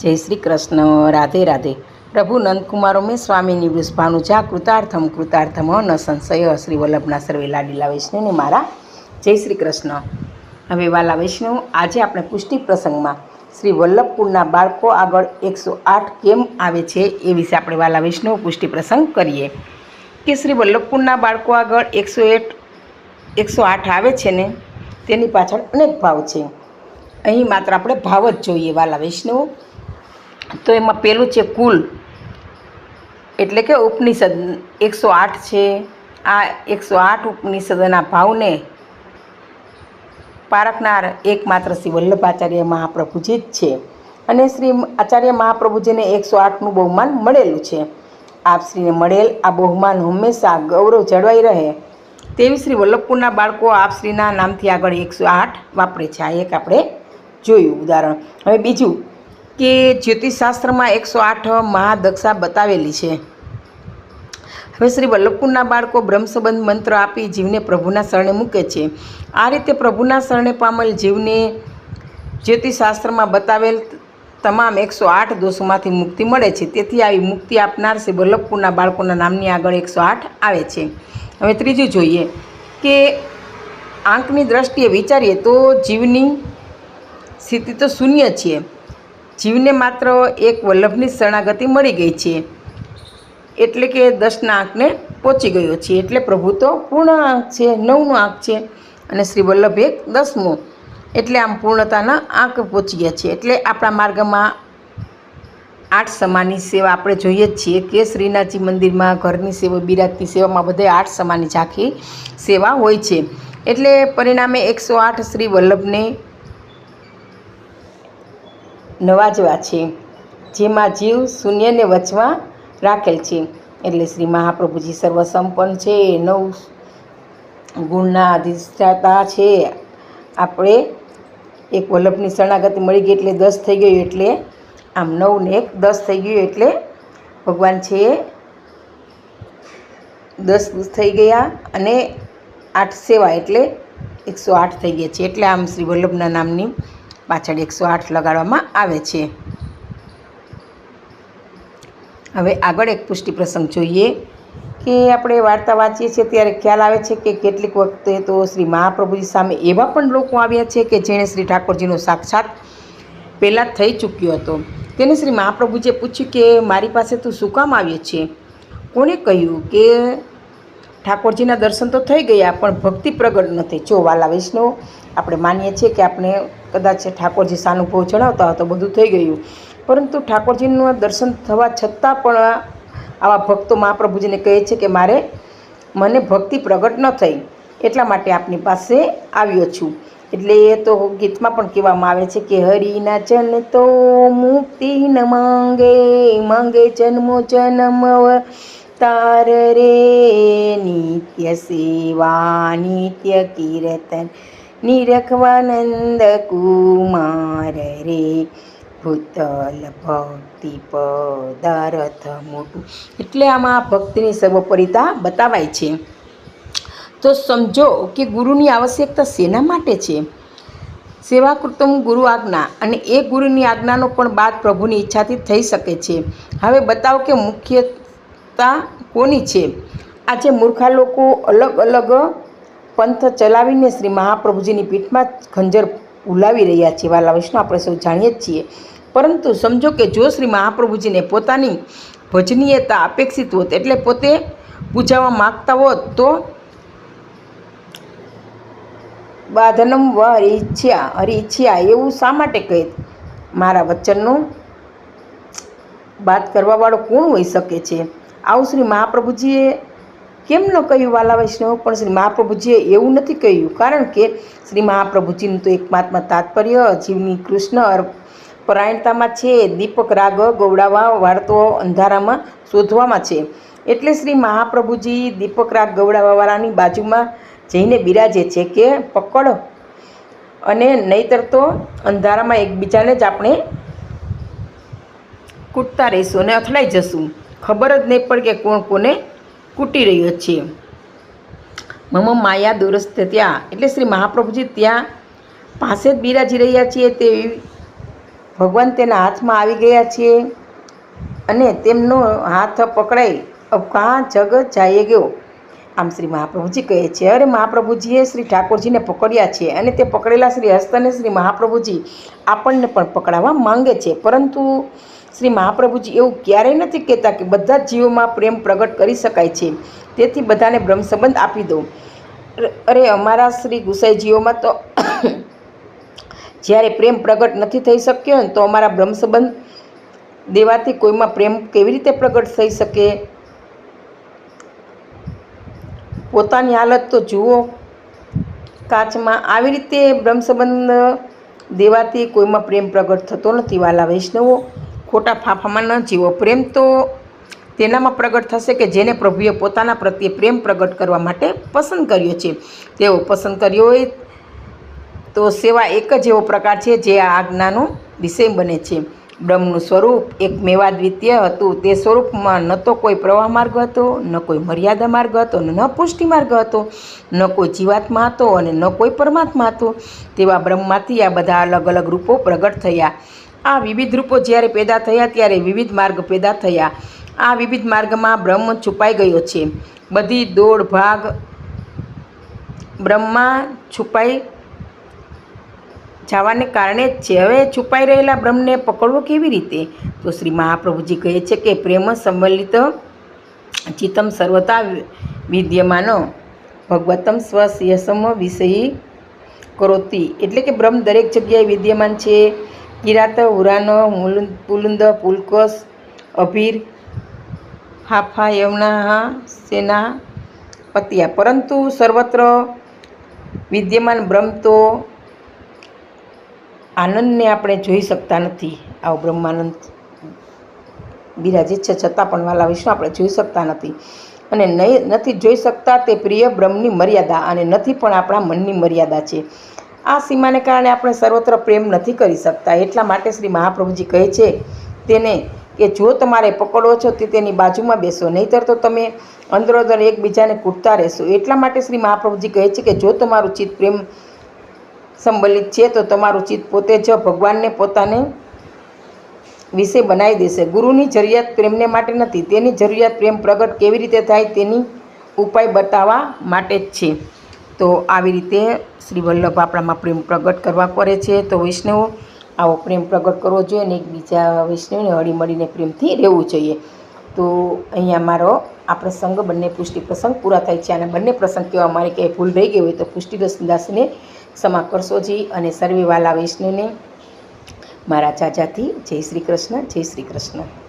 જય શ્રી કૃષ્ણ, રાધે રાધે. પ્રભુ નંદકુમારો, મેં સ્વામીની વૃષભાનુજા કૃતાર્થમ કૃતાર્થમ ન સંશય શ્રી વલ્લભના સર્વે લાડીલા વૈષ્ણવને મારા. જય શ્રી કૃષ્ણ. હવે વાલા વૈષ્ણવ, આજે આપણે પુષ્ટિ પ્રસંગમાં શ્રી વલ્લભપુરના બાળકો આગળ એકસો આઠ કેમ આવે છે એ વિશે આપણે વાલા વૈષ્ણવ પુષ્ટિ પ્રસંગ કરીએ. કે શ્રી વલ્લભપુરના બાળકો આગળ એકસો એટ એકસો આઠ આવે છે ને, તેની પાછળ અનેક ભાવ છે. અહીં માત્ર આપણે ભાવ જ જોઈએ વાલા વૈષ્ણવો. તો એમાં પહેલું છે કુલ. એટલે કે ઉપનિષદ. એકસો આઠ છે. આ એકસો આઠ ઉપનિષદના ભાવને પારખનાર એકમાત્ર શ્રી વલ્લભાચાર્ય મહાપ્રભુજી જ છે. અને શ્રી આચાર્ય મહાપ્રભુજીને એકસો આઠનું બહુમાન મળેલું છે. આપ શ્રીને મળેલ આ બહુમાન હંમેશા ગૌરવ જળવાઈ રહે. તેવી શ્રી વલ્લભપુરના બાળકો આપ શ્રીના નામથી આગળ એકસો આઠ વાપરે છે. આ એક આપણે જોયું ઉદાહરણ. હવે બીજું કે જ્યોતિષશાસ્ત્રમાં એકસો આઠ મહાદક્ષા બતાવેલી છે. હવે શ્રી વલ્લભકુંડના બાળકો બ્રહ્મસંબંધ મંત્ર આપી જીવને પ્રભુના શરણે મૂકે છે. આ રીતે પ્રભુના શરણે પામેલ જીવને જ્યોતિષશાસ્ત્રમાં બતાવેલ તમામ એકસો આઠ દોષોમાંથી મુક્તિ મળે છે. તેથી આવી મુક્તિ આપનાર શ્રી વલ્લભપુરના બાળકોના નામની આગળ એકસો આઠ આવે છે. હવે ત્રીજું જોઈએ કે આંકની દ્રષ્ટિએ વિચારીએ તો જીવની સ્થિતિ તો શૂન્ય છે. જીવને માત્ર એક વલ્લભની શરણાગતિ મળી ગઈ છે. એટલે કે દસના આંકને પહોંચી ગયો છે. એટલે પ્રભુ તો પૂર્ણ આંક છે, નવનો આંક છે અને શ્રી વલ્લભ એક દસમો. એટલે આમ પૂર્ણતાના આંક પહોંચી ગયા છે. એટલે આપણા માર્ગમાં આઠ સમાની સેવા આપણે જોઈએ જ છીએ કે શ્રીનાથજી મંદિરમાં ઘરની સેવા, બિરાજની સેવામાં બધે આઠ સમાની ઝાંખી સેવા હોય છે. એટલે પરિણામે એકસો આઠ શ્રી વલ્લભને નવાજવા છે જેમાં જીવ શૂન્યને વચમાં રાખેલ છે. એટલે શ્રી મહાપ્રભુજી સર્વસંપન્ન છે, નવ ગુણના અધિષ્ઠાતા છે. આપણે એક વલ્લભની શરણાગતિ મળી ગઈ એટલે દસ થઈ ગયું એટલે આમ નવ ને એક દસ થઈ ગયું એટલે ભગવાન છે દસ થઈ ગયા અને આઠ સેવા એટલે એકસો આઠ થઈ ગયા છે. એટલે આમ શ્રી વલ્લભના નામની પાછળ એકસો આઠ લગાડવામાં આવે છે. હવે આગળ એક પુષ્ટિ પ્રસંગ જોઈએ કે આપણે વાર્તા વાંચીએ છીએ ત્યારે ખ્યાલ આવે છે કે કેટલીક વખતે તો શ્રી મહાપ્રભુજી સામે એવા પણ લોકો આવ્યા છે કે જેણે શ્રી ઠાકોરજીનો સાક્ષાત પહેલાં થઈ ચૂક્યો હતો. તેને શ્રી મહાપ્રભુજીએ પૂછ્યું કે મારી પાસે તું શું કામ આવ્યો છે? કોણે કહ્યું કે ઠાકોરજીના દર્શન તો થઈ ગયા પણ ભક્તિ પ્રગટ નથી. જો વાલા વૈષ્ણવ, આપણે માનીએ છીએ કે આપણે કદાચ ઠાકોરજી સાનુભવ જણાવતા તો બધું થઈ ગયું. પરંતુ ઠાકોરજીનું દર્શન થવા છતાં પણ આવા ભક્તો મહાપ્રભુજીને કહે છે કે મારે મને ભક્તિ પ્રગટ ન થઈ, એટલા માટે આપની પાસે આવ્યો છું. એટલે એ તો ગીતમાં પણ કહેવામાં આવે છે કે હરિના જન તો મુક્તિ ન માંગે માંગે જન્મો જન્મ તાર રે, નિત્ય સેવા, નિત્ય કીર્તન. નિરખવાનંદ કુમાર ભૂતલ ભક્તિ પદાર્થ મોટું એટલે આમાં ભક્તિની સર્વોપરિતા બતાવાય છે। તો સમજો કે ગુરુની આવશ્યકતા શેના માટે છે? સેવા કૃતમ ગુરુ આજ્ઞા અને એ ગુરુની આજ્ઞાનો પણ બાદ પ્રભુની ઈચ્છાથી થઈ શકે છે। હવે બતાવો કે મુખ્યતા કોની છે? આજે મૂર્ખા લોકો અલગ અલગ પંથ ચલાવીને શ્રી મહાપ્રભુજીની પીઠમાં ખંજર ઉલાવી રહ્યા છે વાલા વૈષ્ણવ, આપણે સૌ જાણીએ જ છીએ. પરંતુ સમજો કે જો શ્રી મહાપ્રભુજીને પોતાની ભજનીયતા અપેક્ષિત હોત, એટલે પોતે પૂજાવા માગતા હોત, તો બાધનમ વ હરિચ્છ્યા હરિચ્છ્યા એવું શા માટે કહે? મારા વચનનું વાત કરવાવાળો કોણ હોઈ શકે છે? આવું શ્રી મહાપ્રભુજીએ કેમ ન કહ્યું વાલા વૈષ્ણવ? પણ શ્રી મહાપ્રભુજીએ એવું નથી કહ્યું. કારણ કે શ્રી મહાપ્રભુજીનું તો એકમાત્ર તાત્પર્ય જીવની કૃષ્ણ પરાયણતામાં છે, દીપક, રાગ ગૌડાવા વાર્તો અંધારામાં શોધવામાં છે. એટલે શ્રી મહાપ્રભુજી દીપક, રાગ ગૌડાવાવાળાની બાજુમાં જઈને બિરાજે છે કે પકડ અને નહીતર તો અંધારામાં એકબીજાને જ આપણે કૂટતા રહીશું અને અથડાઈ જશું. ખબર જ નહીં પડે કે કોણ કોને કૂટી રહ્યો છે. મમ માયા દુરસ્ત ત્યાં. એટલે શ્રી મહાપ્રભુજી ત્યાં પાસે જ બિરાજી રહ્યા છીએ તે ભગવાન તેના હાથમાં આવી ગયા છે અને તેમનો હાથ પકડાઈ અફઘા જગ જાય ગયો. આમ શ્રી મહાપ્રભુજી કહે છે, અરે મહાપ્રભુજીએ શ્રી ઠાકોરજીને પકડ્યા છે અને તે પકડેલા શ્રી હસ્તને શ્રી મહાપ્રભુજી આપણને પણ પકડાવવા માંગે છે. પરંતુ શ્રી મહાપ્રભુજી એવું ક્યારેય નથી કહેતા કે બધા જ જીવોમાં પ્રેમ પ્રગટ કરી શકાય છે. તેથી બધાને બ્રહ્મ સંબંધ આપી દો અરે અમારા શ્રી ગુસાઈજીઓમાં તો જ્યારે પ્રેમ પ્રગટ નથી થઈ શક્યો ને તો અમારા બ્રહ્મ સંબંધ દેવાથી કોઈમાં પ્રેમ કેવી રીતે પ્રગટ થઈ શકે? પોતાની હાલત તો જુઓ. કાચમાં આવી રીતે બ્રહ્મ સંબંધ દેવાથી કોઈમાં પ્રેમ પ્રગટ થતો નથી. વાલા વૈષ્ણવો ખોટા ફાંફામાં ન જીવો. પ્રેમ તો તેનામાં પ્રગટ થશે કે જેને પ્રભુએ પોતાના પ્રત્યે પ્રેમ પ્રગટ કરવા માટે પસંદ કર્યો છે. તેઓ પસંદ કર્યો હોય તો સેવા એક જ એવો પ્રકાર છે જે આ આજ્ઞાનો વિષય બને છે. બ્રહ્મનું સ્વરૂપ એક મેવાદ્વિતીય હતું. તે સ્વરૂપમાં ન તો કોઈ પ્રવાહ માર્ગ હતો, ન કોઈ મર્યાદા માર્ગ હતો, ન પુષ્ટિ માર્ગ હતો, ન કોઈ જીવાત્મા હતો અને ન કોઈ પરમાત્મા હતો. તેવા બ્રહ્મમાંથી આ બધા અલગ અલગ રૂપો પ્રગટ થયા. આ વિવિધ રૂપો જ્યારે પેદા થયા ત્યારે વિવિધ માર્ગ પેદા થયા. આ વિવિધ માર્ગમાં બ્રહ્મ છુપાઈ ગયો છે. બધી દોડ ભાગ બ્રહ્મા છુપાઈ જવાને કારણે જ છે. હવે છુપાઈ રહેલા બ્રહ્મને પકડવો કેવી રીતે? તો શ્રી મહાપ્રભુજી કહે છે કે પ્રેમ સંવલિત ચિત્તમ સર્વતા વિદ્યમાનો ભગવતમ સ્વસ્યસમ વિષયી કરોતી. એટલે કે બ્રહ્મ દરેક જગ્યાએ વિદ્યમાન છે. કિરાત, ઉરાન પુલુંદ, પુલકોસ, અભીર, હાફા યમનાહા સેના, પતિયા. પરંતુ સર્વત્ર વિદ્યમાન બ્રહ્મ તો આનંદને આપણે જોઈ શકતા નથી. આવો બ્રહ્માનંદ બિરાજે છે, છતાં પણ વાલા વિશ્વ આપણે જોઈ શકતા નથી. અને નહીં નથી જોઈ શકતા તે પ્રિય બ્રહ્મની મર્યાદા અને નથી પણ આપણા મનની મર્યાદા છે. આ સીમાને કારણે આપણે સર્વત્ર પ્રેમ નથી કરી શકતા. એટલા માટે શ્રી મહાપ્રભુજી કહે છે તેને કે જો તમારે પકડો છો તે તેની બાજુમાં બેસો, નહીંતર તો તમે અંદરોઅંદર એકબીજાને કૂટતા રહેશો. એટલા માટે શ્રી મહાપ્રભુજી કહે છે કે જો તમારું ચિત્ત પ્રેમ સંબલિત છે, તો તમારું ચિત્ત પોતે જ ભગવાનને પોતાને વિષય બનાવી દેશે. ગુરુની જરૂરિયાત પ્રેમને માટે નથી. તેની જરૂરિયાત પ્રેમ પ્રગટ કેવી રીતે થાય તેની ઉપાય બતાવવા માટે જ છે. તો આવી રીતે શ્રી વલ્લભ આપણામાં પ્રેમ પ્રગટ કરવા કરે છે. તો વૈષ્ણવો, આવો પ્રેમ પ્રગટ કરવો જોઈએ અને એકબીજા વૈષ્ણવને હળીમળીને પ્રેમથી રહેવું જોઈએ. તો અહીંયા મારો આ પ્રસંગ, બંને પુષ્ટિ પ્રસંગ પૂરા થાય છે. અને બંને પ્રસંગ કહેવા મારે ક્યાંય ભૂલ રહી ગઈ હોય તો પુષ્ટિદાસ દાસને ક્ષમા કરશોજી અને સર્વે વાલા વૈષ્ણવને, મારા ચાચાથી જય શ્રી કૃષ્ણ, જય શ્રી કૃષ્ણ.